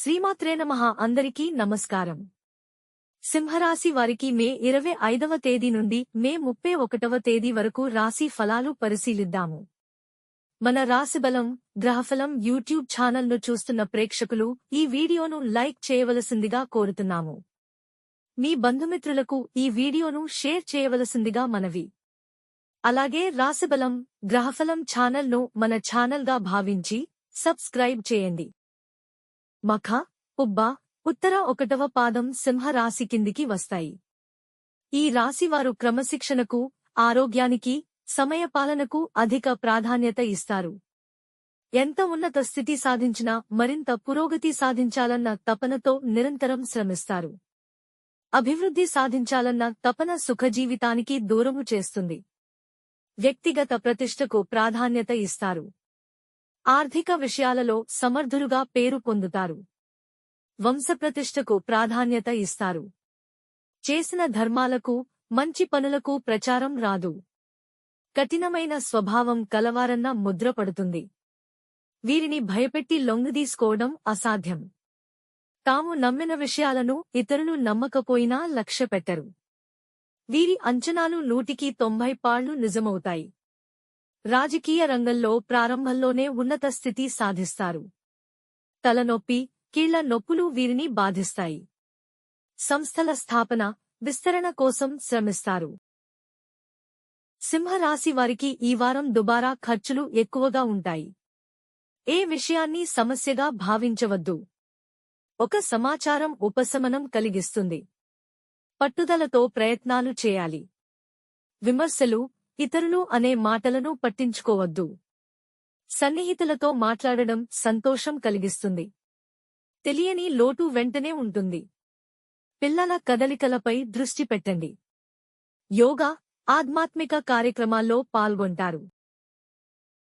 శ్రీమాత్రే నమః. అందరికీ నమస్కారం. సింహరాశి వారికి మే ఇరవై ఐదవ తేదీ నుండి మే ముప్పై ఒకటవ తేదీ వరకు రాశి ఫలాలు పరిశీలిద్దాము. మన రాశిబలం గ్రహఫలం యూట్యూబ్ ఛానల్ను చూస్తున్న ప్రేక్షకులు ఈ వీడియోను లైక్ చేయవలసిందిగా కోరుతున్నాము. మీ బంధుమిత్రులకు ఈ వీడియోను షేర్ చేయవలసిందిగా మనవి. అలాగే రాశిబలం గ్రహఫలం ఛానల్ను మన ఛానల్గా భావించి సబ్స్క్రైబ్ చేయండి. మఖ ఉబ్బ ఉత్తర ఒకటవ పాదం సింహ రాశి కిందికి వస్తాయి. ఈ రాశివారు క్రమశిక్షణకు ఆరోగ్యానికి సమయపాలనకు అధిక ప్రాధాన్యత ఇస్తారు. ఎంత ఉన్నత స్థితి సాధించినా మరింత పురోగతి సాధించాలన్న తపనతో నిరంతరం శ్రమిస్తారు. అభివృద్ధి సాధించాలన్న తపన సుఖజీవితానికి దూరము చేస్తుంది. వ్యక్తిగత ప్రతిష్టకు ప్రాధాన్యత ఇస్తారు. ఆర్థిక విషయాలలో సమర్థులుగా పేరు పొందుతారు. వంశప్రతిష్టకు ప్రాధాన్యత ఇస్తారు. చేసిన ధర్మాలకు మంచి పనులకు ప్రచారం రాదు. కఠినమైన స్వభావం కలవారన్న ముద్రపడుతుంది వీరిని భయపెట్టి లొంగదీసుకోవడం అసాధ్యం. తాము నమ్మిన విషయాలను ఇతరులు నమ్మకపోయినా లక్ష్యపెట్టరు వీరి అంచనాలు నూటికి తొంభై పాళ్ళు నిజమవుతాయి. రాజకీయ రంగంలో ప్రారంభంలోనే ఉన్నత స్థితి సాధిస్తారు. తలనొప్పి కీళ్ళ నొప్పులు వీరిని బాధిస్తాయి. సంస్థల స్థాపన విస్తరణ కోసం శ్రమిస్తారు. సింహరాశి వారికి ఈ వారం దుబారా ఖర్చులు ఎక్కువగా ఉంటాయి. ఏ విషయాన్ని సమస్యగా భావించవద్దు. ఒక సమాచారం ఉపశమనం కలిగిస్తుంది. పట్టుదలతో ప్రయత్నాలు చేయాలి. విమర్శలు ఇతరులు అనే మాటలను పట్టించుకోవద్దు. సన్నిహితులతో మాట్లాడడం సంతోషం కలిగిస్తుంది. తెలియని లోటు వెంటనే ఉంటుంది. పిల్లల కదలికలపై దృష్టి పెట్టండి. యోగా ఆధ్యాత్మిక కార్యక్రమాల్లో పాల్గొంటారు.